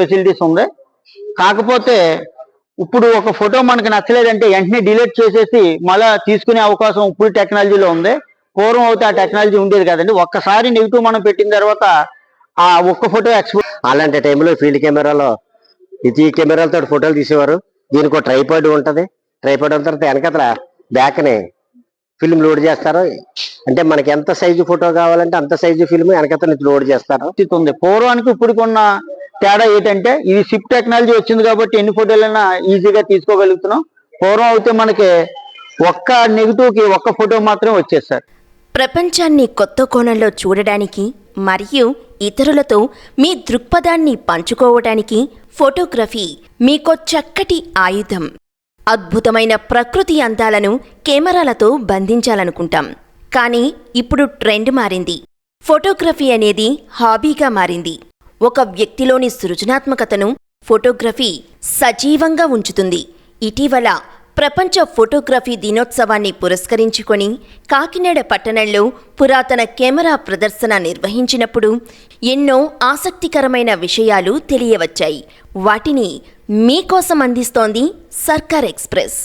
Facilities ఉంది. కాకపోతే ఇప్పుడు ఒక ఫోటో మనకి నచ్చలేదంటే వెంటనే డిలీట్ చేసేసి మళ్ళా తీసుకునే అవకాశం ఇప్పుడు టెక్నాలజీలో ఉంది. పూర్వం అయితే ఆ టెక్నాలజీ ఉండేది కదండి. ఒక్కసారి నెగిటివ్ మనం పెట్టిన తర్వాత ఆ ఒక్క ఫోటో ఎక్స్పోర్ట్ అలాంటి టైంలో ఫీల్డ్ కెమెరాలో ఇది కెమెరాలతో ఫోటోలు తీసేవారు. దీనికి ఒక ట్రైపాడ్ ఉంటది. ట్రైపాడ్ ఉన్న తర్వాత వెనకతల బ్యాక్ని ఫిల్మ్ లోడ్ చేస్తారు. అంటే మనకి ఎంత సైజు ఫోటో కావాలంటే అంత సైజు ఫిల్మ్ వెనకత నుంచి లోడ్ చేస్తారు. ఉంది. పూర్వానికి ఇప్పుడుకున్న తేడా ఏంటంటే ఇది షిప్ టెక్నాలజీ వచ్చింది కాబట్టి ఎన్ని ఫోటోలైనా ఈజీగా తీసుకోగలుగుతున్నాం. పూర్వం అయితే మనకి ఒక్క నెగిటివ్కి ఒక్క ఫోటో మాత్రమే వచ్చేది సార్ ప్రపంచాన్ని కొత్త కోణంలో చూడడానికి మరియు ఇతరులతో మీ దృక్పథాన్ని పంచుకోవడానికి ఫోటోగ్రఫీ మీకో చక్కటి ఆయుధం. అద్భుతమైన ప్రకృతి అందాలను కెమెరాలతో బంధించాలనుకుంటాం. కానీ ఇప్పుడు ట్రెండ్ మారింది. ఫోటోగ్రఫీ అనేది హాబీగా మారింది. ఒక వ్యక్తిలోని సృజనాత్మకతను ఫోటోగ్రఫీ సజీవంగా ఉంచుతుంది. ఇటీవల ప్రపంచ ఫోటోగ్రఫీ దినోత్సవాన్ని పురస్కరించుకొని కాకినాడ పట్టణంలో పురాతన కెమెరా ప్రదర్శన నిర్వహించినప్పుడు ఎన్నో ఆసక్తికరమైన విషయాలు తెలియవచ్చాయి. వాటిని మీకోసం అందిస్తోంది సర్కార్ ఎక్స్ప్రెస్.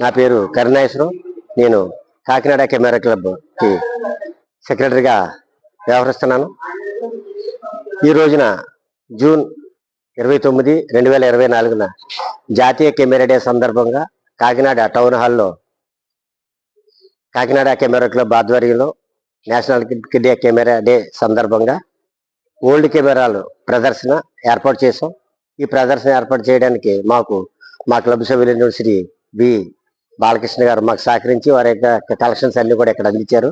నా పేరు కరుణాశ్వరం నేను కాకినాడ కెమెరా క్లబ్కి సెక్రటరీగా వ్యవహరిస్తున్నాను. ఈ రోజున జూన్ ఇరవై తొమ్మిది రెండు వేల ఇరవై నాలుగున జాతీయ కెమెరా డే సందర్భంగా కాకినాడ టౌన్ హాల్లో కాకినాడ కెమెరా క్లబ్ ఆధ్వర్యంలో నేషనల్ డే కెమెరా డే సందర్భంగా ఓల్డ్ కెమెరాలు ప్రదర్శన ఏర్పాటు చేసాం ఈ ప్రదర్శన ఏర్పాటు చేయడానికి మాకు మా క్లబ్ సభ్యులైన శ్రీ బి బాలకృష్ణ గారు మాకు సహకరించి వారి యొక్క కలెక్షన్స్ అన్ని కూడా ఇక్కడ అందించారు.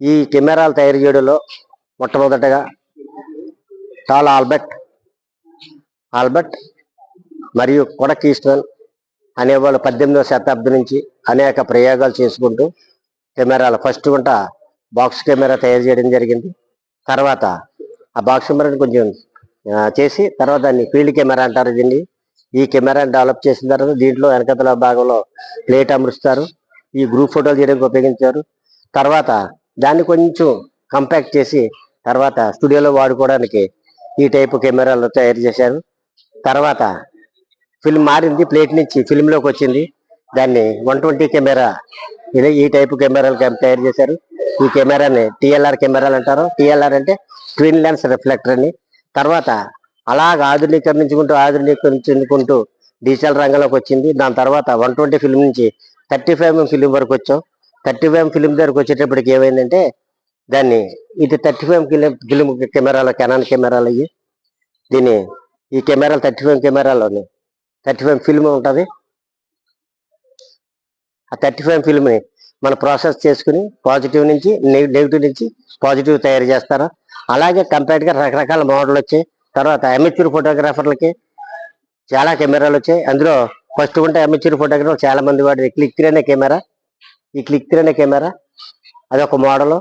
ఈ కెమెరాలు తయారు చేయడంలో మొట్టమొదటగా టాల్ ఆల్బర్ట్ ఆల్బర్ట్ మరియు కొడక్ అనేవాళ్ళు పద్దెనిమిదవ శతాబ్దం నుంచి అనేక ప్రయోగాలు చేసుకుంటూ కెమెరాలు ఫస్ట్ గుంట బాక్స్ కెమెరా తయారు చేయడం జరిగింది. తర్వాత ఆ బాక్స్ కెమెరాని కొంచెం చేసి తర్వాత దాన్ని ఫీల్డ్ కెమెరా అంటారు దీన్ని. ఈ కెమెరాని డెవలప్ చేసిన తర్వాత దీంట్లో వెనకతల భాగంలో ప్లేట్ అమరుస్తారు. ఈ గ్రూప్ ఫోటోలు తీయడానికి ఉపయోగించారు. తర్వాత దాన్ని కొంచెం కంపాక్ట్ చేసి తర్వాత స్టూడియోలో వాడుకోవడానికి ఈ టైపు కెమెరాలు తయారు చేశారు. తర్వాత ఫిల్మ్ మారింది ప్లేట్ నుంచి ఫిల్మ్లోకి వచ్చింది. దాన్ని వన్ ట్వంటీ కెమెరా ఇది ఈ టైపు కెమెరాలు తయారు చేశారు. ఈ కెమెరాని టిఎల్ఆర్ కెమెరాలు అంటారు. టిఎల్ఆర్ అంటే ట్విన్ లెన్స్ రిఫ్లెక్టర్ అని. తర్వాత అలాగ ఆధునీకరించుకుంటూ ఆధునీకరించుకుంటూ డిజిటల్ రంగంలోకి వచ్చింది. దాని తర్వాత వన్ ట్వంటీ ఫిల్మ్ నుంచి థర్టీ ఫైవ్ ఫిల్మ్ వరకు వచ్చాం. థర్టీ ఫైవ్ ఫిల్మ్ దగ్గరకు వచ్చేటప్పటికి ఏమైందంటే దాన్ని ఇది థర్టీ ఫైవ్ ఫిలిం ఫిలిం కెమెరాలు కెనాన్ కెమెరాలు అయ్యి దీన్ని ఈ కెమెరాలు థర్టీ ఫైవ్ కెమెరాలోని థర్టీ ఫైవ్ ఫిల్మ్ ఉంటుంది. ఆ థర్టీ ఫైవ్ ఫిల్మ్ని మనం ప్రాసెస్ చేసుకుని పాజిటివ్ నుంచి నెగిటివ్ నుంచి పాజిటివ్ తయారు చేస్తారు? అలాగే కంపేర్డ్గా రకరకాల మోడల్ వచ్చాయి. తర్వాత అమెచ్యూర్ ఫోటోగ్రాఫర్లకి చాలా కెమెరాలు వచ్చాయి. అందులో ఫస్ట్ ఉంటే అమెచ్యూర్ ఫోటోగ్రాఫర్ చాలా మంది వాడి క్లిక్ త్రీ అనే కెమెరా. ఈ క్లిక్ అనే కెమెరా అదొక మోడల్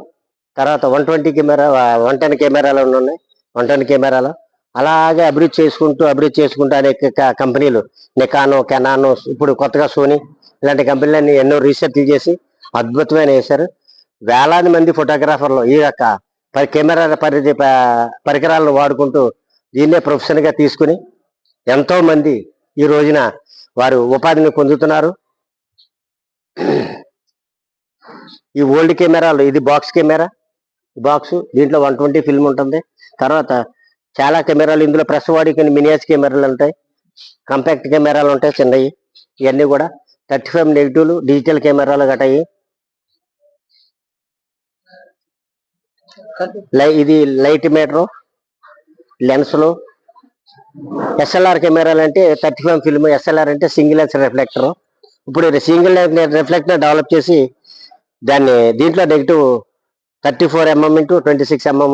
తర్వాత one twenty camera one ten కెమెరాలు ఉన్నాయి. వన్ టెన్ కెమెరాలు. అలాగే అభివృద్ధి చేసుకుంటూ అభివృద్ధి చేసుకుంటూ అనేక కంపెనీలు. నికానో కెనానో ఇప్పుడు కొత్తగా సోనీ ఇలాంటి కంపెనీలన్నీ ఎన్నో రీసెర్చ్ చేసి అద్భుతమైన వేశారు. వేలాది మంది ఫోటోగ్రాఫర్లు ఈ యొక్క పరి కెమెరా పరిధి ప- పరికరాలను వాడుకుంటూ దీన్నే ప్రొఫెషన్గా తీసుకుని ఎంతో మంది ఈ రోజున వారు ఉపాధిని పొందుతున్నారు. ఈ ఓల్డ్ కెమెరాలు ఇది బాక్స్ కెమెరా. బాక్స్ దీంట్లో వన్ ట్వంటీ ఫిల్మ్ ఉంటుంది. తర్వాత చాలా కెమెరాలు ఇందులో ప్రెస్ వాడి కొన్ని మినియాస్ కెమెరాలు ఉంటాయి. కంపాక్ట్ కెమెరాలు ఉంటాయి చిన్నవి. ఇవన్నీ కూడా థర్టీ ఫైవ్ నెగిటివ్లు డిజిటల్ కెమెరాలు గటాయి లై ఇది లైట్ మీటరు లెన్స్లు ఎస్ఎల్ఆర్ కెమెరాలు అంటే thirty five film S L R అంటే సింగిల్ లెన్స్ రిఫ్లెక్టర్. ఇప్పుడు సింగిల్ రిఫ్లెక్టర్ డెవలప్ చేసి దాన్ని దీంట్లో negative thirty four M M into twenty six M M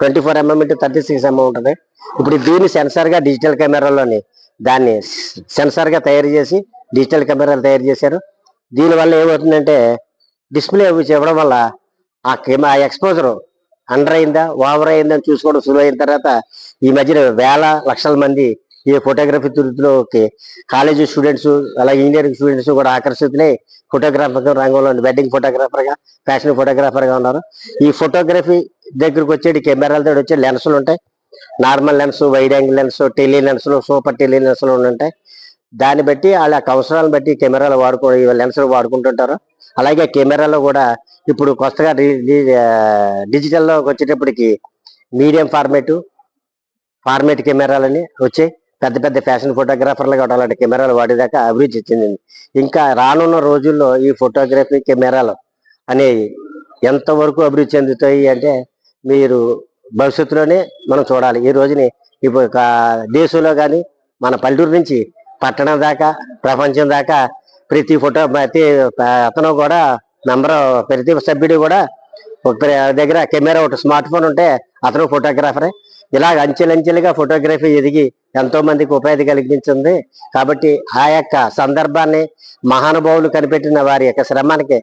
twenty four M M into thirty six M M ఉంటుంది. ఇప్పుడు దీన్ని సెన్సార్గా digital కెమెరాలోని దాన్ని సెన్సార్గా తయారు చేసి డిజిటల్ కెమెరాలు తయారు చేశారు. దీనివల్ల ఏమవుతుందంటే డిస్ప్లే ఇవ్వడం వల్ల ఆ కెమె ఆ ఎక్స్పోజరు అండర్ అయిందా ఓవర్ అయిందా అని చూసుకోవడం సులువు అయిన తర్వాత ఈ మధ్యన వేల లక్షల మంది ఈ ఫోటోగ్రఫీ తురుతులోకి కాలేజీ స్టూడెంట్స్ అలాగే ఇంజనీరింగ్ స్టూడెంట్స్ కూడా ఆకర్షితులై ఫోటోగ్రాఫర్ రంగంలో వెడ్డింగ్ ఫోటోగ్రాఫర్గా ఫ్యాషన్ ఫోటోగ్రాఫర్గా ఉన్నారు. ఈ ఫోటోగ్రఫీ దగ్గరకు వచ్చేటి కెమెరాలతో వచ్చే లెన్సులు ఉంటాయి. Normal lens wide angle lens tele లెన్సులు super tele లెన్సులు ఉంటాయి దాన్ని బట్టి వాళ్ళ అవసరాలను బట్టి కెమెరాలు వాడుకో లెన్సులు వాడుకుంటుంటారు. అలాగే కెమెరాలో కూడా ఇప్పుడు కొత్తగా డిజిటల్లో వచ్చేటప్పటికి మీడియం ఫార్మేటు ఫార్మేట్ కెమెరాలని వచ్చాయి పెద్ద పెద్ద ఫ్యాషన్ ఫోటోగ్రాఫర్లు కూడా అలాంటి కెమెరాలు వాడేదాకా అభివృద్ధి చెందింది. ఇంకా రానున్న రోజుల్లో ఈ ఫోటోగ్రఫీ కెమెరాలు అనేవి ఎంతవరకు అభివృద్ధి చెందుతాయి అంటే మీరు భవిష్యత్తులోనే మనం చూడాలి. ఈ రోజుని ఇప్పుడు ఒక దేశంలో కానీ మన పల్లెటూరు నుంచి పట్టణం దాకా ప్రపంచం దాకా ప్రతి ఫోటో ప్రతి అతను కూడా నంబర్ ప్రతి సభ్యుడు కూడా ఒక దగ్గర కెమెరా ఒకటి స్మార్ట్ ఫోన్ ఉంటే అతను ఫోటోగ్రాఫరే. ఇలాగ అంచెలంచెలుగా ఫోటోగ్రఫీ ఎదిగి ఎంతో మందికి ఉపాధి కలిగించింది. కాబట్టి ఆ యొక్క సందర్భాన్ని మహానుభావులు కనిపెట్టిన వారి యొక్క శ్రమానికి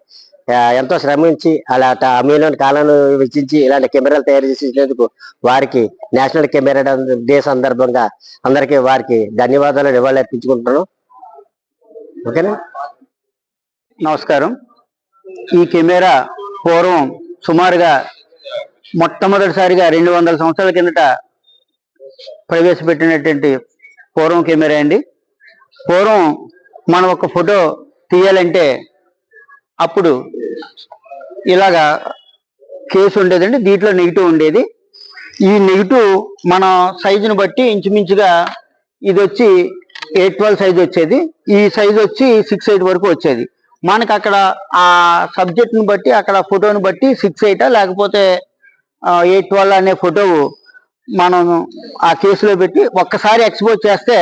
ఎంతో శ్రమించి అలా అమూల్యమైన కాలాన్ని వెచ్చించి ఇలాంటి కెమెరాలు తయారు చేసేందుకు వారికి నేషనల్ కెమెరా డే సందర్భంగా అందరికీ వారికి ధన్యవాదాలు నివాళులు అర్పించుకుంటున్నాను. ఓకేనా? నమస్కారం. ఈ కెమెరా పూర్వం సుమారుగా మొట్టమొదటిసారిగా రెండు వందల సంవత్సరాల కిందట ప్రవేశపెట్టినటువంటి పూర్వం కెమెరా అండి. పూర్వం మనం ఒక ఫోటో తీయాలంటే అప్పుడు ఇలాగా కేసు ఉండేదండి. దీంట్లో నెగిటివ్ ఉండేది. ఈ నెగిటివ్ మన సైజుని బట్టి ఇంచుమించుగా ఇది వచ్చి ఎయిట్ ట్వెల్వ్ సైజ్ వచ్చేది. ఈ సైజ్ వచ్చి సిక్స్ ఎయిట్ వరకు వచ్చేది. మనకు అక్కడ ఆ సబ్జెక్ట్ని బట్టి అక్కడ ఫోటోని బట్టి సిక్స్ ఎయిటా లేకపోతే ఎయిట్ ట్వెల్వ్ అనే ఫోటో మనం ఆ కేసులో పెట్టి ఒక్కసారి ఎక్స్పోజ్ చేస్తే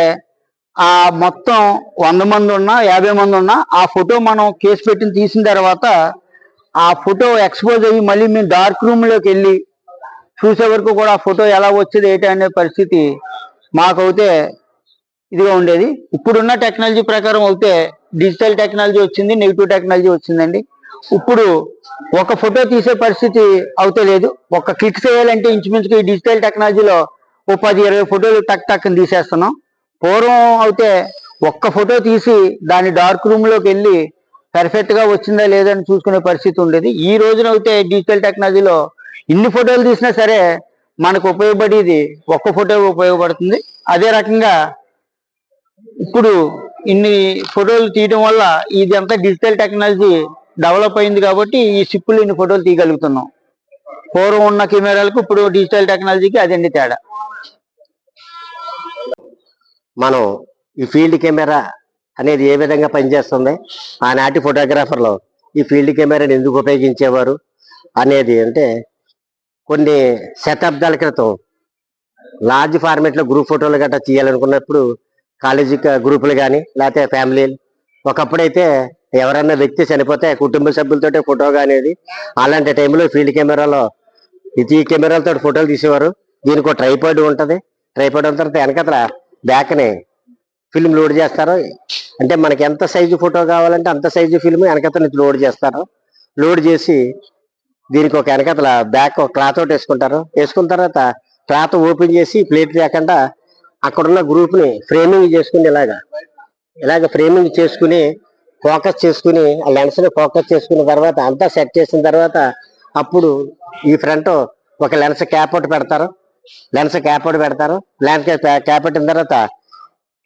ఆ మొత్తం వంద మంది ఉన్నా యాభై మంది ఉన్నా ఆ ఫోటో మనం కేసు పెట్టి తీసిన తర్వాత ఆ ఫోటో ఎక్స్పోజ్ అయ్యి మళ్ళీ మేము డార్క్ రూమ్లోకి వెళ్ళి చూసే వరకు కూడా ఆ ఫోటో ఎలా వచ్చేది ఏంటి అనే పరిస్థితి మాకైతే ఇదిగా ఉండేది. ఇప్పుడున్న టెక్నాలజీ ప్రకారం అయితే డిజిటల్ టెక్నాలజీ వచ్చింది నెగిటివ్ టెక్నాలజీ వచ్చిందండి. ఇప్పుడు ఒక ఫోటో తీసే పరిస్థితి అవుతే లేదు. ఒక క్లిక్ చేయాలంటే ఇంచుమించుకు ఈ డిజిటల్ టెక్నాలజీలో ఓ పది ఇరవై ఫోటోలు టక్ టక్ తీసేస్తున్నాం. పూర్వం అయితే ఒక్క ఫోటో తీసి దాని డార్క్ రూమ్లోకి వెళ్ళి పర్ఫెక్ట్గా వచ్చిందా లేదా అని చూసుకునే పరిస్థితి ఉండేది. ఈ రోజున అయితే డిజిటల్ టెక్నాలజీలో ఇన్ని ఫోటోలు తీసినా సరే మనకు ఉపయోగపడేది ఒక్క ఫోటో ఉపయోగపడుతుంది. అదే రకంగా ఇప్పుడు ఇన్ని ఫోటోలు తీయడం వల్ల ఇదంతా డిజిటల్ టెక్నాలజీ డెవలప్ అయింది కాబట్టి ఈ సిప్పులు ఇన్ని ఫోటోలు తీయగలుగుతున్నాం. పూర్వం ఉన్న కెమెరాలకు ఇప్పుడు డిజిటల్ టెక్నాలజీకి అదండి తేడా. మనం ఈ ఫీల్డ్ కెమెరా అనేది ఏ విధంగా పనిచేస్తుంది? ఆనాటి ఫోటోగ్రాఫర్లు ఈ ఫీల్డ్ కెమెరాని ఎందుకు ఉపయోగించేవారు? అనేది అంటే కొన్ని శతాబ్దాల క్రితం లార్జ్ ఫార్మేట్లో గ్రూప్ ఫోటోలు గట్రా తీయాలనుకున్నప్పుడు కాలేజీ గ్రూపులు కానీ లేకపోతే ఫ్యామిలీ ఒకప్పుడైతే ఎవరైనా వ్యక్తి చనిపోతే కుటుంబ సభ్యులతో ఫోటో అనేది అలాంటి టైంలో ఫీల్డ్ కెమెరాలో ఇది ఈ కెమెరాలతో ఫోటోలు తీసేవారు. దీనికి ఒక ట్రైపాడ్ ఉంటుంది. ట్రైపాడ్ ఉన్న తర్వాత వెనకతల బ్యాక్ని ఫిల్మ్ లోడ్ చేస్తారు. అంటే మనకి ఎంత సైజు ఫోటో కావాలంటే అంత సైజు ఫిల్మ్ వెనకతల నుంచి లోడ్ చేస్తారు. లోడ్ చేసి దీనికి ఒక వెనకతల బ్యాక్ ఒక క్లాత్ ఒకటి వేసుకుంటారు. వేసుకున్న తర్వాత క్లాత్ ఓపెన్ చేసి ప్లేట్ లేకుండా అక్కడున్న గ్రూప్ని ఫ్రేమింగ్ చేసుకుని ఇలాగా ఇలాగ ఫ్రేమింగ్ చేసుకుని ఫోకస్ చేసుకుని ఆ లెన్స్ని ఫోకస్ చేసుకున్న తర్వాత అంతా సెట్ చేసిన తర్వాత అప్పుడు ఈ ఫ్రంట్ ఒక లెన్స్ క్యాప్ ఒకటి పెడతారు. లెన్స్ క్యాప్ ఒకటి పెడతారు. లెన్స్ క్యాప్ పెట్టిన తర్వాత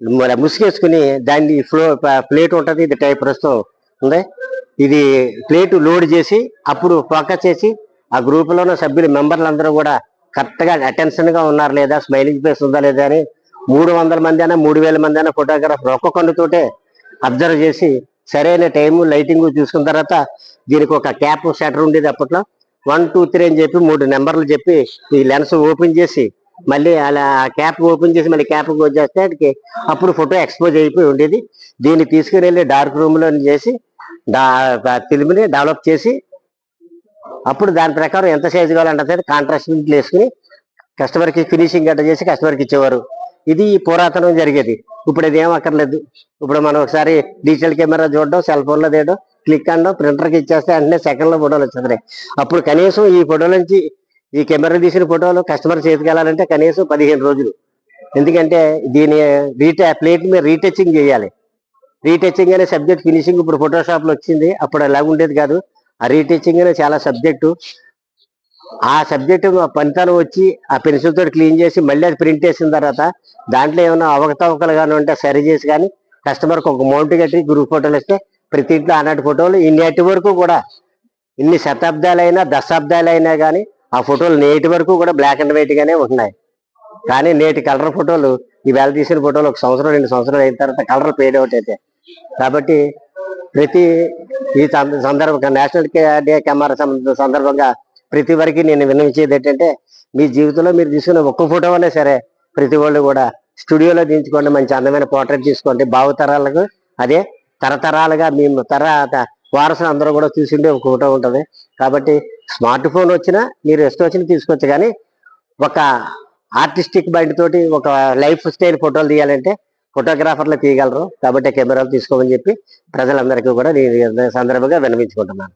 మరి ముసుగేసుకుని దాన్ని ఫ్లో ప్లేట్ ఉంటుంది. ఇది టైప్ ప్రస్తుతం ఉంది. ఇది ప్లేట్ లోడ్ చేసి అప్పుడు ఫోకస్ చేసి ఆ గ్రూప్లో ఉన్న సభ్యులు మెంబర్లు అందరూ కూడా కరెక్ట్గా అటెన్షన్గా ఉన్నారు లేదా? స్మైలింగ్ ఫేస్ ఉందా లేదా అని మూడు వందల మంది అయినా మూడు వేల మంది అయినా ఫోటోగ్రాఫర్ ఒక్క అబ్జర్వ్ చేసి సరైన టైం లైటింగ్ చూసుకున్న తర్వాత దీనికి ఒక క్యాప్ షటర్ ఉండేది అప్పట్లో. వన్ టూ త్రీ అని చెప్పి మూడు నెంబర్లు చెప్పి ఈ లెన్స్ ఓపెన్ చేసి మళ్ళీ అలా క్యాప్ ఓపెన్ చేసి మళ్ళీ క్యాప్ వచ్చేస్తే అప్పుడు ఫోటో ఎక్స్పోజ్ అయిపోయి ఉండేది. దీన్ని తీసుకుని వెళ్ళి డార్క్ రూమ్లో చేసి ఫిల్మ్ డెవలప్ చేసి అప్పుడు దాని ప్రకారం ఎంత సైజు కావాలంటే కాంట్రాస్ట్ వేసుకుని కస్టమర్కి ఫినిషింగ్ గట్ట చేసి కస్టమర్కి ఇచ్చేవారు. ఇది పురాతనం జరిగేది. ఇప్పుడు ఇది ఏం అక్కర్లేదు. ఇప్పుడు మనం ఒకసారి డిజిటల్ కెమెరా చూడడం సెల్ ఫోన్లో తీయడం క్లిక్ అనడం ప్రింటర్కి ఇచ్చేస్తే వెంటనే సెకండ్లో ఫోటోలు వచ్చేస్తున్నాయి అప్పుడు కనీసం ఈ ఫోటోల నుంచి ఈ కెమెరా తీసిన ఫోటోలు కస్టమర్ చేతికి వెళ్ళాలంటే కనీసం పదిహేను రోజులు. ఎందుకంటే దీని రీటా ప్లేట్ మీద రీటచింగ్ చేయాలి. రీటచింగ్ అనే సబ్జెక్ట్ ఫినిషింగ్ ఇప్పుడు ఫోటోషాప్లో వచ్చింది. అప్పుడు అలా ఉండేది కాదు. ఆ రీటచింగ్ అనే చాలా సబ్జెక్టు ఆ సబ్జెక్ట్ పనితనం వచ్చి ఆ పెన్సిల్ తోటి క్లీన్ చేసి మళ్ళీ అది ప్రింట్ వేసిన తర్వాత దాంట్లో ఏమైనా అవకతవకలు కానీ ఉంటే సరి చేసి కానీ కస్టమర్కి ఒక మౌంట్ కట్టి గ్రూప్ ఫోటోలు ఇస్తే ప్రతి ఇంట్లో ఆనాటి ఫోటోలు ఇన్నేటి వరకు కూడా ఇన్ని శతాబ్దాలైనా దశాబ్దాలైనా కానీ ఆ ఫోటోలు నేటి వరకు కూడా బ్లాక్ అండ్ వైట్ గానే ఉన్నాయి కానీ నేటి కలర్ ఫోటోలు ఈవేళ తీసిన ఫోటోలు ఒక సంవత్సరం రెండు సంవత్సరాలు అయిన తర్వాత కలర్ పేడ్ అవుట్ అయితే. కాబట్టి ప్రతి ఈ సందర్భంగా నేషనల్ డే కెమెరా సందర్భంగా ప్రతి వరకు నేను విన్నవించేది ఏంటంటే మీ జీవితంలో మీరు తీసుకున్న ఒక్క ఫోటో అయినా సరే ప్రతి వాళ్ళు కూడా స్టూడియోలో దించుకోండి మంచి అందమైన పోర్ట్రేట్ తీసుకోండి భావతరాలకు అదే తరతరాలుగా మేము తర్వాత వారసులు అందరూ కూడా చూసిండే ఒకటో ఉంటుంది. కాబట్టి స్మార్ట్ ఫోన్ వచ్చినా మీరు ఎస్ట్ వచ్చినా తీసుకోవచ్చు. కానీ ఒక ఆర్టిస్టిక్ మైండ్ తోటి ఒక లైఫ్ స్టైల్ ఫోటోలు తీయాలంటే ఫోటోగ్రాఫర్లు తీయగలరు. కాబట్టి కెమెరాలు తీసుకోమని చెప్పి ప్రజలందరికీ కూడా నేను సందర్భంగా విన్నవించుకుంటున్నాను.